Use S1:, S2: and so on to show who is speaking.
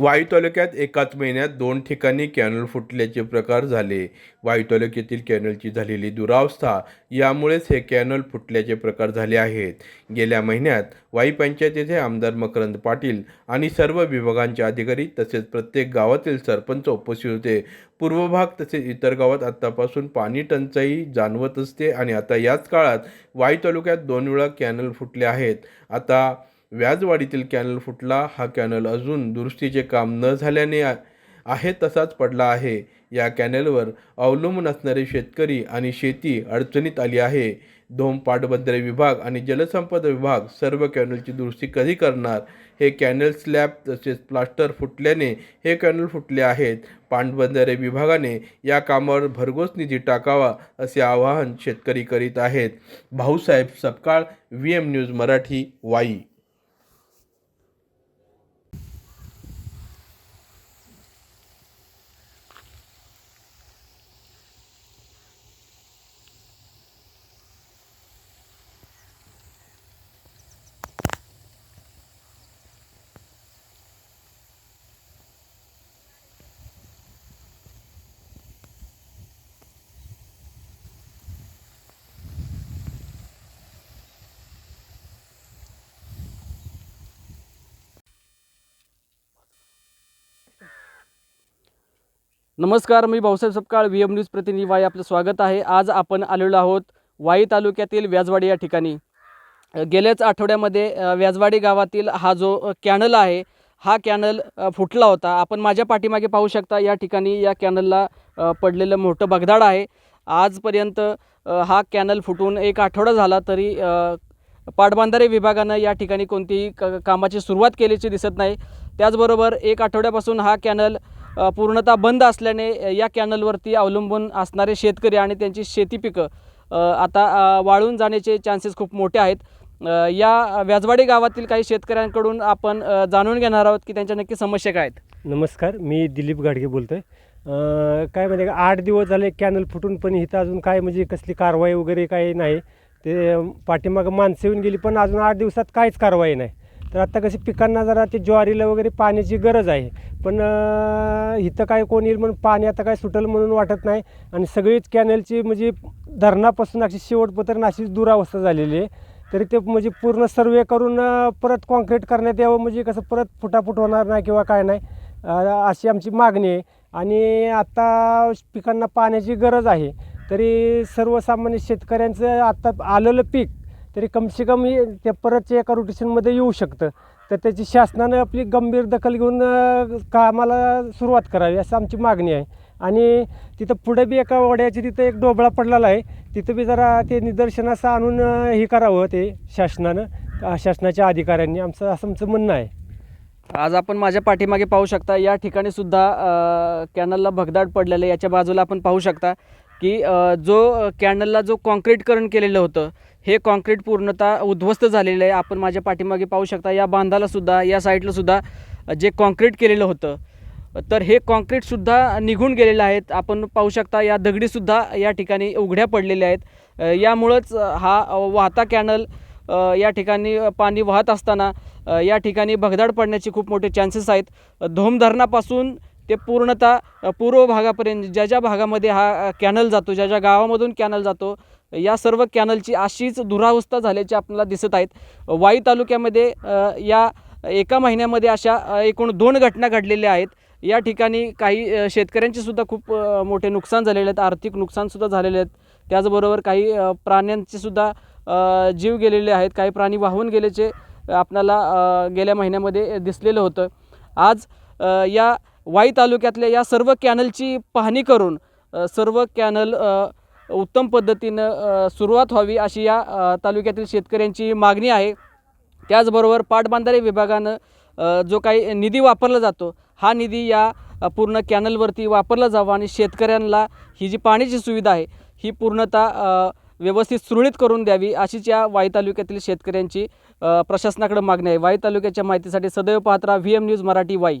S1: वाई तालुक्यात एकाच महिन्यात दोन ठिकाणी कॅनल फुटल्याचे प्रकार झाले. वाई तालुक्यातील कॅनलची झालेली दुरावस्था यामुळेच हे कॅनल फुटल्याचे प्रकार झाले आहेत. गेल्या महिन्यात वाई पंचायत येथे आमदार मकरंद पाटील आणि सर्व विभागांचे अधिकारी तसेच प्रत्येक गावातील सरपंच उपस्थित होते. पूर्व भाग तसेच इतर गावात आत्तापासून पाणी टंचाई जाणवत असते आणि आता याच काळात वाई तालुक्यात दोन वेळा कॅनल फुटले आहेत. आता व्याजवाडीतील कॅनल फुटला हा कॅनल अजून दुरुस्तीचे काम न झाल्याने आहे तसाच पडला आहे. या कॅनलवर अवलंबून असणारे शेतकरी आणि शेती अडचणीत आली आहे. धोम पाटबंधारे विभाग आणि जलसंपदा विभाग सर्व कॅनलची दुरुस्ती कधी करणार? हे कॅनल स्लॅब तसेच प्लास्टर फुटल्याने हे कॅनल फुटले आहेत. पाटबंधारे विभागाने या कामावर भरघोस निधी टाकावा असे आवाहन शेतकरी करीत आहेत. Bhausaheb Sapkal V M news Marathi Wai.
S2: नमस्कार मी Bhausaheb Sapkal V M news प्रतिनिधी वाई आपलं स्वागत आहे. आज आपण आलेलो आहोत वाई तालुक्यातील व्याजवाडी या ठिकाणी. गेल्याच आठवड्यामध्ये व्याजवाडी गावातील हा जो कॅनल आहे हा कॅनल फुटला होता. आपण माझ्या पाठीमागे पाहू शकता या ठिकाणी या कॅनलला पडलेलं मोठं बगदाड आहे. आजपर्यंत हा कॅनल फुटून एक आठवडा झाला तरी पाटबंधारे विभागानं या ठिकाणी कोणतीही क कामाची सुरुवात केल्याची दिसत नाही. त्याचबरोबर एक आठवड्यापासून हा कॅनल पूर्णतः बंद असल्याने या कॅनलवरती अवलंबून असणारे शेतकरी आणि त्यांची शेती पिकं आता वाळून जाण्याचे चान्सेस खूप मोठे आहेत. या व्याजवाडी गावातील काही शेतकऱ्यांकडून आपण जाणून घेणार आहोत की त्यांच्या नक्की समस्या काय आहेत.
S3: नमस्कार मी दिलीप गाडगे बोलतो आहे काय म्हणजे का आठ दिवस झाले कॅनल फुटून पण इथं अजून काय म्हणजे कसली कारवाई वगैरे काही नाही. ते पाठीमागं माणसं येऊन गेली पण अजून आठ दिवसात काहीच कारवाई नाही. तर आता कशी पिकांना जरा ते ज्वारीला वगैरे पाण्याची गरज आहे. पण इथं काय कोण येईल म्हणून पाणी आता काय सुटल म्हणून वाटत नाही. आणि सगळीच कॅनलची म्हणजे धरणापासून अशी शेवटपर्यंत अशी दुरावस्था झालेली आहे. तरी ते म्हणजे पूर्ण सर्वे करून परत कॉन्क्रीट करण्यात यावं म्हणजे कसं परत फुटाफूट होणार नाही किंवा काय नाही अशी आमची मागणी आहे. आणि आता पिकांना पाण्याची गरज आहे. तरी सर्वसामान्य शेतकऱ्यांचं आत्ता आलेलं पीक तरी कमसे कम ते परत एका रोटेशनमध्ये येऊ शकतं. तर त्याची शासनानं आपली गंभीर दखल घेऊन कामाला सुरुवात करावी असं आमची मागणी आहे. आणि तिथं पुढे बी एका वड्याची तिथं एक डोबळा पडलेला आहे. तिथं बी जरा ते निदर्शनास आणून हे करावं ते शासनानं शासनाच्या अधिकाऱ्यांनी. आमचं असं आमचं म्हणणं आहे.
S2: आज आपण माझ्या पाठीमागे पाहू शकता या ठिकाणी सुद्धा कॅनलला भगदाड पडलेलं आहे. याच्या बाजूला आपण पाहू शकता की जो कॅनलला जो कॉन्क्रीटकरण केलेलं होतं हे कॉन्क्रीट पूर्णतः उद्ध्वस्त झालेलं आहे. आपण माझ्या पाठीमागे पाहू शकता या बांधालासुद्धा या साईडलासुद्धा जे कॉन्क्रीट केलेलं होतं तर हे कॉन्क्रीटसुद्धा निघून गेलेलं आहेत. आपण पाहू शकता या दगडीसुद्धा या ठिकाणी उघड्या पडलेल्या आहेत. यामुळंच हा वाहता कॅनल या ठिकाणी पाणी वाहत असताना या ठिकाणी भगदाड पडण्याचे खूप मोठे चान्सेस आहेत. धोम धरणापासून ते पूर्णतः पूर्व भागापर्यंत ज्या ज्या भागामध्ये हा कॅनल जातो ज्या ज्या गावामधून कॅनल जातो या सर्व कॅनलची अशीच दुरावस्था झाल्याची आपल्याला दिसत आहेत. वाई तालुक्यामध्ये या एका महिन्यामध्ये अशा एकूण दोन घटना घडलेल्या आहेत. या ठिकाणी काही शेतकऱ्यांचेसुद्धा सुद्धा खूप मोठे नुकसान झालेले आहेत आर्थिक नुकसानसुद्धा झालेले आहेत. त्याचबरोबर काही अ, प्राण्यांचे सुद्धा जीव गेलेले आहेत. काही प्राणी वाहून गेल्याचे आपल्याला गेल्या महिन्यामध्ये दिसलेलं होतं. आज या वाई तालुक्यातल्या या सर्व कॅनलची पाहणी करून सर्व कॅनल उत्तम पद्धतीनं सुरुवात व्हावी अशी या तालुक्यातील शेतकऱ्यांची मागणी आहे. त्याचबरोबर पाटबंधारे विभागानं जो काही निधी वापरला जातो हा निधी या पूर्ण कॅनलवरती वापरला जावा आणि शेतकऱ्यांना ही जी पाण्याची सुविधा आहे ही पूर्णतः व्यवस्थित सुरळीत करून द्यावी अशीच या वाई तालुक्यातील शेतकऱ्यांची प्रशासनाकडे मागणी आहे. वाई तालुक्याच्या माहितीसाठी सदैव पाहत्रा V M news Marathi Wai.